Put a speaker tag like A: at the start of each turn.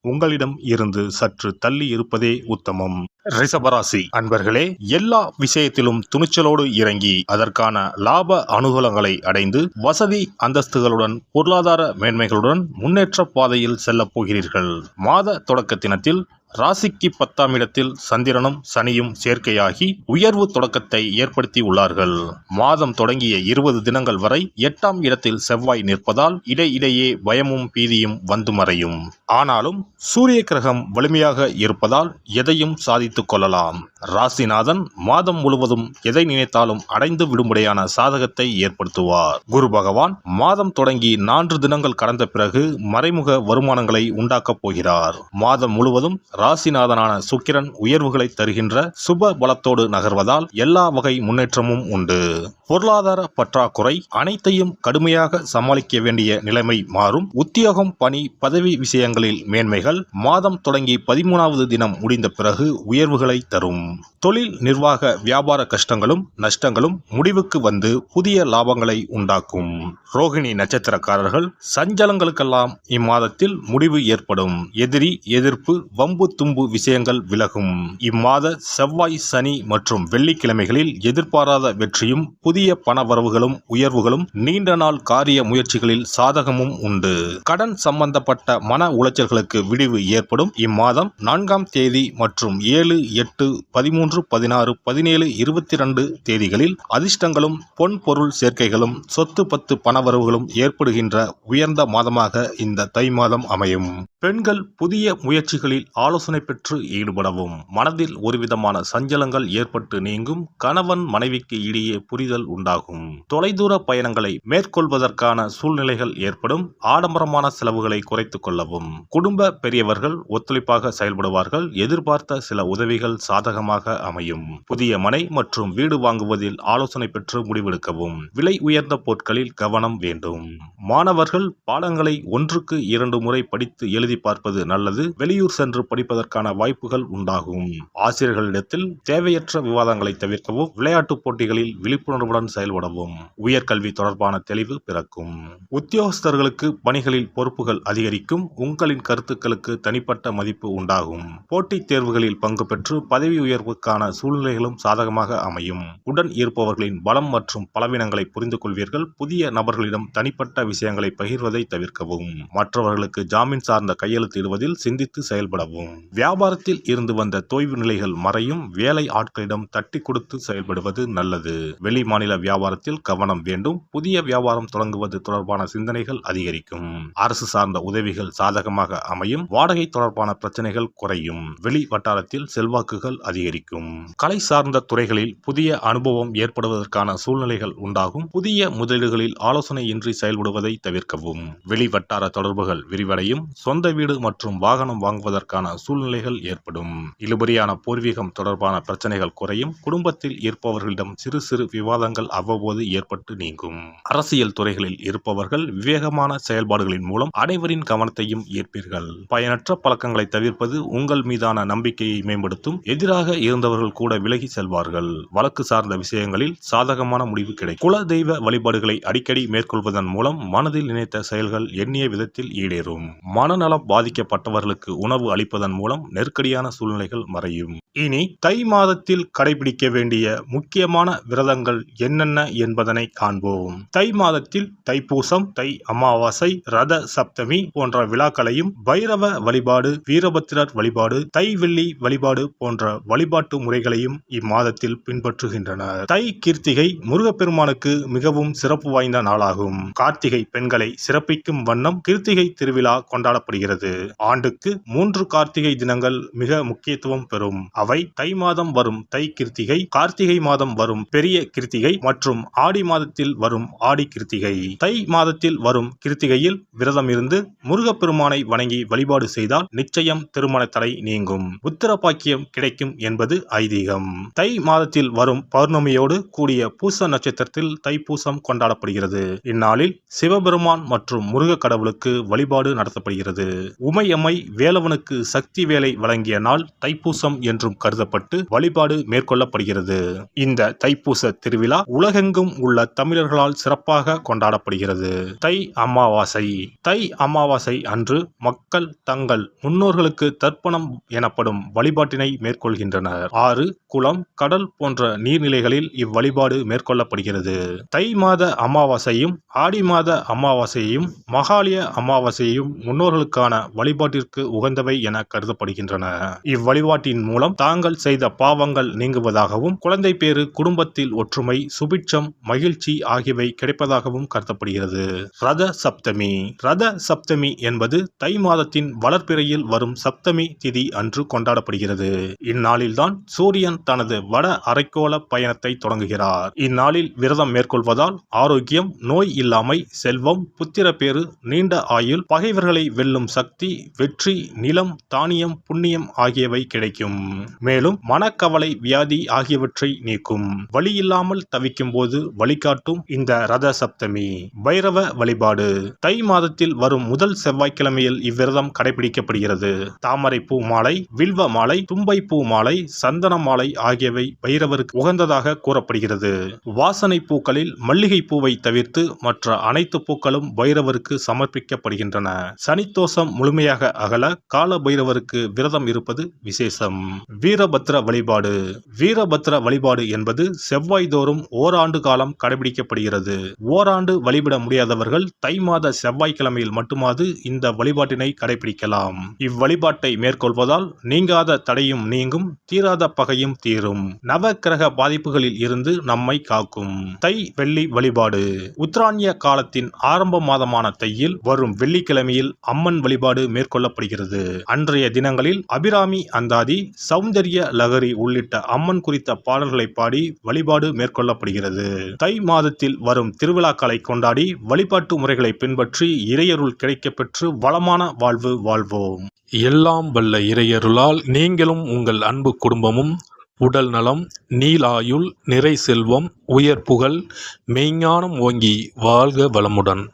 A: உங்களிடம் இருந்து சற்று தள்ளி இருப்பதே உத்தமம். ரிஷபராசி அன்பர்களே எல்லா விஷயத்திலும் துணிச்சலோடு இறங்கி அதற்கான லாப அனுகூலங்களை அடைந்து வசதி அந்தஸ்துகளுடன் பொருளாதார மேன்மைகளுடன் முன்னேற்ற பாதையில் செல்லப் போகிறீர்கள். மாத தொடக்க தினத்தில் ராசிக்கு பத்தாம் இடத்தில் சந்திரனும் சனியும் சேர்க்கையாகி உயர்வு தொடக்கத்தை ஏற்படுத்தி உள்ளார்கள். மாதம் தொடங்கிய இருபது தினங்கள் வரை எட்டாம் இடத்தில் செவ்வாய் நிற்பதால் இடையிடையே பயமும் பீதியும் வந்து மறையும். ஆனாலும் சூரிய கிரகம் வலிமையாக இருப்பதால் எதையும் சாதித்துக் கொள்ளலாம். ராசிநாதன் மாதம் முழுவதும் எதை நினைத்தாலும் அடைந்து விடும்படியான சாதகத்தை ஏற்படுத்துவார். குரு பகவான் மாதம் தொடங்கி நான்கு தினங்கள் கடந்த பிறகு மறைமுக வருமானங்களை உண்டாக்கப் போகிறார். மாதம் முழுவதும் ராசிநாதனான சுக்கிரன் உயர்வுகளை தருகின்ற சுப பலத்தோடு நகர்வதால் எல்லா வகை முன்னேற்றமும் உண்டு. பொருளாதார பற்றாக்குறை அனைத்தையும் கடுமையாக சமாளிக்க வேண்டிய நிலைமை மாறும். உத்தியோகம் பணி பதவி விஷயங்களில் மேன்மைகள் மாதம் தொடங்கி பதிமூணாவது தினம் முடிந்த பிறகு உயர்வுகளை தரும். தொழில் நிர்வாக வியாபார கஷ்டங்களும் நஷ்டங்களும் முடிவுக்கு வந்து புதிய லாபங்களை உண்டாக்கும். ரோகிணி நட்சத்திரக்காரர்கள் சஞ்சலங்களுக்கெல்லாம் இம்மாதத்தில் முடிவு ஏற்படும். எதிரி எதிர்ப்பு வம்பு தும்பு விஷயங்கள் விலகும். இம்மாத செவ்வாய் சனி மற்றும் வெள்ளிக்கிழமைகளில் எதிர்பாராத வெற்றியும் புதிய பணவரவுகளும் உயர்வுகளும் நீண்ட நாள் காரிய முயற்சிகளில் சாதகமும் உண்டு. கடன் சம்பந்தப்பட்ட மன உளைச்சல்களுக்கு விடிவு ஏற்படும். இம்மாதம் நான்காம் தேதி மற்றும் ஏழு எட்டு பதிமூன்று பதினாறு பதினேழு இருபத்தி ரெண்டு தேதிகளில் அதிர்ஷ்டங்களும் பொன் பொருள் சேர்க்கைகளும் சொத்து பத்து பணவரவுகளும் ஏற்படுகின்ற உயர்ந்த மாதமாக இந்த தை மாதம் அமையும். பெண்கள் புதிய முயற்சிகளில் ஆலோசனை பெற்று ஈடுபடவும். மனதில் ஒருவிதமான சஞ்சலங்கள் ஏற்பட்டு நீங்கும் கணவன் மனைவிக்கு இடையே புரிதல் உண்டாகும். தொலைதூர பயணங்களை மேற்கொள்வதற்கான சூழ்நிலைகள் ஏற்படும். ஆடம்பரமான செலவுகளை குறைத்துக் கொள்ளவும். குடும்ப பெரியவர்கள் ஒத்துழைப்பாக செயல்படுவார்கள். எதிர்பார்த்த சில உதவிகள் சாதகமாக அமையும். புதிய மனை மற்றும் வீடு வாங்குவதில் ஆலோசனை பெற்று முடிவெடுக்கவும். விலை உயர்ந்த பொருட்களில் கவனம் வேண்டும். மாணவர்கள் பாடங்களை ஒன்றுக்கு இரண்டு முறை படித்து எழுதி பார்ப்பது நல்லது. வெளியூர் சென்று படிப்பதற்கான வாய்ப்புகள் உண்டாகும். ஆசிரியர்களிடத்தில் தேவையற்ற விவாதங்களை தவிர்க்கவும் விளையாட்டுப் போட்டிகளில் விழிப்புணர்வுடன் செயல்படவும் உயர்கல்வி தொடர்பான தெளிவு பிறக்கும். உத்தியோகஸ்தர்களுக்கு பணிகளில் பொறுப்புகள் அதிகரிக்கும் உங்களின் கருத்துக்களுக்கு தனிப்பட்ட மதிப்பு உண்டாகும். போட்டித் தேர்வுகளில் பங்கு பெற்று பதவி உயர்வுக்கான சூழ்நிலைகளும் சாதகமாக அமையும். உடன் இருப்பவர்களின் பலம் மற்றும் பலவீனங்களை புரிந்து கொள்வீர்கள் புதிய நபர்களிடம் தனிப்பட்ட விஷயங்களை பகிர்வதை தவிர்க்கவும் மற்றவர்களுக்கு ஜாமீன் சார்ந்த கையெழுத்திடுவதில் சிந்தித்து செயல்படவும். வியாபாரத்தில் இருந்து வந்த தொய்வு நிலைகள் மறையும் வேலை ஆட்களிடம் தட்டி கொடுத்து செயல்படுவது நல்லது. வெளி மாநில வியாபாரத்தில் கவனம் வேண்டும். புதிய வியாபாரம் தொடங்குவது தொடர்பான சிந்தனைகள் அதிகரிக்கும். அரசு சார்ந்த உதவிகள் சாதகமாக அமையும். வாடகை தொடர்பான பிரச்சனைகள் குறையும். வெளி வட்டாரத்தில் செல்வாக்குகள் அதிகரிக்கும். கலை சார்ந்த துறைகளில் புதிய அனுபவம் ஏற்படுவதற்கான சூழ்நிலைகள் உண்டாகும். புதிய முதலீடுகளில் ஆலோசனையின்றி செயல்படுவதை தவிர்க்கவும். வெளி வட்டார தொடர்புகள் விரிவடையும். சொந்த வீடு மற்றும் வாகனம் வாங்குவதற்கான சூழ்நிலைகள் ஏற்படும். இழுபறியான பூர்வீகம் தொடர்பான பிரச்சனைகள் குறையும். குடும்பத்தில் இருப்பவர்களிடம் சிறு சிறு விவாதங்கள் அவ்வப்போது ஏற்பட்டு நீங்கும். அரசியல் துறைகளில் இருப்பவர்கள் விவேகமான செயல்பாடுகளின் மூலம் அனைவரின் கவனத்தையும் ஈர்ப்பீர்கள். பயனற்ற பழக்கங்களை தவிர்ப்பது உங்கள் மீதான நம்பிக்கையை மேம்படுத்தும். எதிராக இருந்தவர்கள் கூட விலகி செல்வார்கள். வழக்கு சார்ந்த விஷயங்களில் சாதகமான முடிவு கிடைக்கும். குல தெய்வ வழிபாடுகளை அடிக்கடி மேற்கொள்வதன் மூலம் மனதில் நினைத்த செயல்கள் எண்ணிய விதத்தில் ஈடேறும். மனநலம் பாதிக்கப்பட்டவர்களுக்கு உணவு அளிப்பதன் மூலம் நெருக்கடியான சூழ்நிலைகள் மறையும். இனி தை மாதத்தில் கடைபிடிக்க வேண்டிய முக்கியமான விரதங்கள் என்னென்ன என்பதனை காண்போம். தை மாதத்தில் தைப்பூசம் தை அமாவாசை ரத சப்தமி போன்ற விழாக்களையும் பைரவ வழிபாடு வீரபத்திரர் வழிபாடு தை வெள்ளி வழிபாடு போன்ற வழிபாட்டு முறைகளையும் இம்மாதத்தில் பின்பற்றுகின்றனர். தை கீர்த்திகை முருகப்பெருமானுக்கு மிகவும் சிறப்பு வாய்ந்த நாளாகும். கார்த்திகை பெண்களை சிறப்பிக்கும் வண்ணம் கீர்த்திகை திருவிழா கொண்டாடப்படுகிறது. ஆண்டுக்கு மூன்று கார்த்திகை தினங்கள் மிக முக்கியத்துவம் பெறும். அவை தை மாதம் வரும் தை கிருத்திகை கார்த்திகை மாதம் வரும் பெரிய கிருத்திகை மற்றும் ஆடி மாதத்தில் வரும் ஆடி கிருத்திகை. தை மாதத்தில் வரும் கிருத்திகையில் விரதம் இருந்து முருகப்பெருமானை வணங்கி வழிபாடு செய்தால் நிச்சயம் திருமண தடை நீங்கும். புத்திர பாக்கியம் கிடைக்கும் என்பது ஐதீகம். தை மாதத்தில் வரும் பௌர்ணமியோடு கூடிய பூச நட்சத்திரத்தில் தைப்பூசம் கொண்டாடப்படுகிறது. இந்நாளில் சிவபெருமான் மற்றும் முருக கடவுளுக்கு வழிபாடு நடத்தப்படுகிறது. உமையம்மை வேலவனுக்கு சக்தி வேலை வழங்கிய நாள் தைப்பூசம் என்றும் கருதப்பட்டு வழிபாடு மேற்கொள்ளப்படுகிறது. இந்த தைப்பூச திருவிழா உலகெங்கும் உள்ள தமிழர்களால் சிறப்பாக கொண்டாடப்படுகிறது. தை அமாவாசை. தை அமாவாசை அன்று மக்கள் தங்கள் முன்னோர்களுக்கு தர்ப்பணம் எனப்படும் வழிபாட்டினை மேற்கொள்கின்றனர். ஆறு குளம் கடல் போன்ற நீர்நிலைகளில் இவ்வழிபாடு மேற்கொள்ளப்படுகிறது. தை மாத அமாவாசையும் ஆடி மாத அமாவாசையையும் மகாலய அமாவாசையையும் முன்னோர்களுக்கான வழிபாட்டிற்கு உகந்தவை என கருதப்படுகின்றன. இவ்வழிபாட்டின் மூலம் தாங்கள் செய்த பாவங்கள் நீங்குவதாகவும் குழந்தை பேறு குடும்பத்தில் ஒற்றுமை சுபிட்சம் மகிழ்ச்சி ஆகியவை கிடைப்பதாகவும் கருதப்படுகிறது. ரத சப்தமி. ரத சப்தமி என்பது தை மாதத்தின் வளர்ப்பிறையில் வரும் சப்தமி திதி அன்று கொண்டாடப்படுகிறது. இந்நாளில்தான் சூரியன் தனது வட அரைக்கோள பயணத்தை தொடங்குகிறார். இந்நாளில் விரதம் மேற்கொள்வதால் ஆரோக்கியம் நோய் இல்லாமை செல்வம் புத்திரப்பேறு நீண்ட ஆயுள் பகைவர்களை வெல்லும் சக்தி வெற்றி நிலம் தான் தானியம் புண்ணியம் ஆகியவை கிடைக்கும். மேலும் மனக்கவலை வியாதி ஆகியவற்றை நீக்கும். வழி இல்லாமல் தவிக்கும் போது வழிகாட்டும் இந்த ரத சப்தமி பைரவ வழிபாடு. தை மாதத்தில் வரும் முதல் செவ்வாய்க்கிழமையில் இவ்விரதம் கடைபிடிக்கப்படுகிறது. தாமரை பூ மாலை வில்வ மாலை தும்பை பூ மாலை சந்தன மாலை ஆகியவை பைரவருக்கு உகந்ததாக கூறப்படுகிறது. வாசனை பூக்களில் மல்லிகை பூவை தவிர்த்து மற்ற அனைத்து பூக்களும் பைரவருக்கு சமர்ப்பிக்கப்படுகின்றன. சனித்தோஷம் முழுமையாக அகல கால பைரவருக்கு விரதம் இருப்பது விசேஷம். வீரபத்ர வழிபாடு. வீரபத்ர வழிபாடு என்பது செவ்வாய் தோறும் ஓராண்டு காலம் கடைபிடிக்கப்படுகிறது. ஓராண்டு வழிபட முடியாதவர்கள் தை மாத செவ்வாய்க்கிழமையில் மட்டுமாது இந்த வழிபாட்டினை கடைபிடிக்கலாம். இவ்வழிபாட்டை மேற்கொள்வதால் நீங்காத தடையும் நீங்கும் தீராத பகையும் தீரும். நவ கிரக பாதிப்புகளில் இருந்து நம்மை காக்கும். தை வெள்ளி வழிபாடு. உத்தராணிய காலத்தின் ஆரம்ப மாதமான தையில் வரும் வெள்ளிக்கிழமையில் அம்மன் வழிபாடு மேற்கொள்ளப்படுகிறது. அன்றைய தினங்களில் அபிராமி அந்தாதி சௌந்தரிய லகரி உள்ளிட்ட அம்மன் குறித்த பாடல்களை பாடி வழிபாடு மேற்கொள்ளப்படுகிறது. தை மாதத்தில் வரும் திருவிழாக்களை கொண்டாடி வழிபாட்டு முறைகளை பின்பற்றி இறையருள் கிடைக்கப்பெற்று வளமான வாழ்வு வாழ்வோம்.
B: எல்லாம் வல்ல இறையருளால் நீங்களும் உங்கள் அன்பு குடும்பமும் உடல் நலம் நீலாயுள் நிறை செல்வம் உயர் புகழ் மெய்ஞானம் ஓங்கி வாழ்க வளமுடன்.